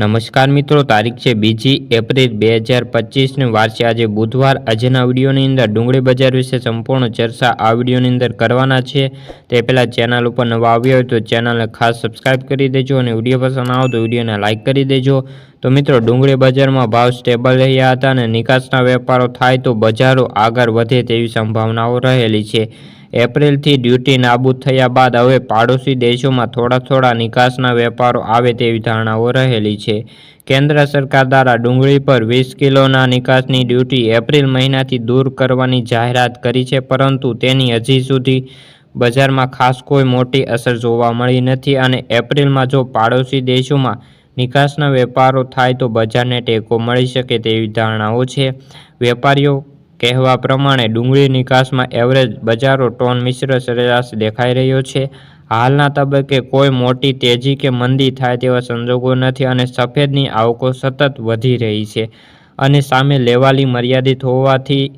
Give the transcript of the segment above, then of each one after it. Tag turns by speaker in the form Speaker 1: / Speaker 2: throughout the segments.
Speaker 1: નમસ્કાર મિત્રો, તારીખ છે બીજી એપ્રિલ બે હજાર પચીસની. વાર છે આજે બુધવાર. આજના વિડીયોની અંદર ડુંગળી બજાર વિશે સંપૂર્ણ ચર્ચા આ વિડીયોની અંદર કરવાના છે. તે પહેલાં ચેનલ ઉપર નવા આવ્યો હોય તો ચેનલને ખાસ સબસ્ક્રાઇબ કરી દેજો અને વીડિયો પસંદ આવો તો વિડીયોને લાઇક કરી દેજો. તો મિત્રો, ડુંગળી બજારમાં ભાવ સ્ટેબલ રહ્યા હતા અને નિકાસના વેપારો થાય તો બજારો આગળ વધે તેવી સંભાવનાઓ રહેલી છે. એપ્રિલથી ડ્યુટી નાબૂદ થયા બાદ હવે પાડોશી દેશોમાં થોડા થોડા નિકાસના વેપારો આવે તેવી ધારણાઓ રહેલી છે. કેન્દ્ર સરકાર દ્વારા ડુંગળી પર વીસ કિલોના નિકાસની ડ્યુટી એપ્રિલ મહિનાથી દૂર કરવાની જાહેરાત કરી છે, પરંતુ તેની હજી સુધી બજારમાં ખાસ કોઈ મોટી અસર જોવા મળી નથી અને એપ્રિલમાં જો પાડોશી દેશોમાં નિકાસના વેપારો થાય તો બજારને ટેકો મળી શકે તેવી ધારણાઓ છે. વેપારીઓ કહેવા પ્રમાણે ડુંગળી નિકાસમાં એવરેજ બજારો ટોન મિશ્ર સરેરાશ દેખાઈ રહ્યો છે. હાલના તબક્કે કોઈ મોટી તેજી કે મંદી થાય તેવા સંજોગો નથી અને સફેદની આવકો સતત વધી રહી છે અને સામે લેવાલી મર્યાદિત હોવાથી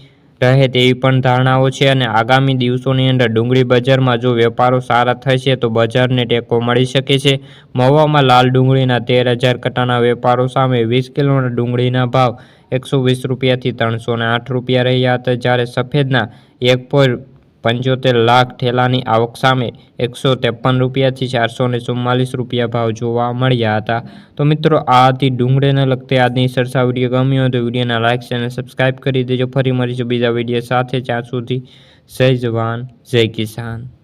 Speaker 1: રહે તેવી પણ ધારણાઓ છે અને આગામી દિવસોની અંદર ડુંગળી બજારમાં જો વેપારો સારા થશે તો બજારને ટેકો મળી શકે છે. મહુવામાં લાલ ડુંગળીના તેર હજાર કટાના વેપારો સામે વીસ કિલોના ડુંગળીના ભાવ એકસો વીસ રૂપિયાથી ત્રણસો આઠ રૂપિયા રહ્યા હતા જ્યારે સફેદના એક પોઈન્ટ પંચોતેર લાખ ઠેલાની આવક સામે એકસો ત્રેપન રૂપિયાથી ચારસો ને ચુમ્માલીસ રૂપિયા ભાવ જોવા મળ્યા હતા. તો મિત્રો, આ હતી ડુંગળીને લગતી આજની સરસા વીડિયો. ગમ્યો તો વિડીયોના લાઇક અને સબસ્ક્રાઇબ કરી દેજો. ફરી મળીશું બીજા વીડિયો સાથે. ત્યાં સુધી જય જવાન, જય કિસાન.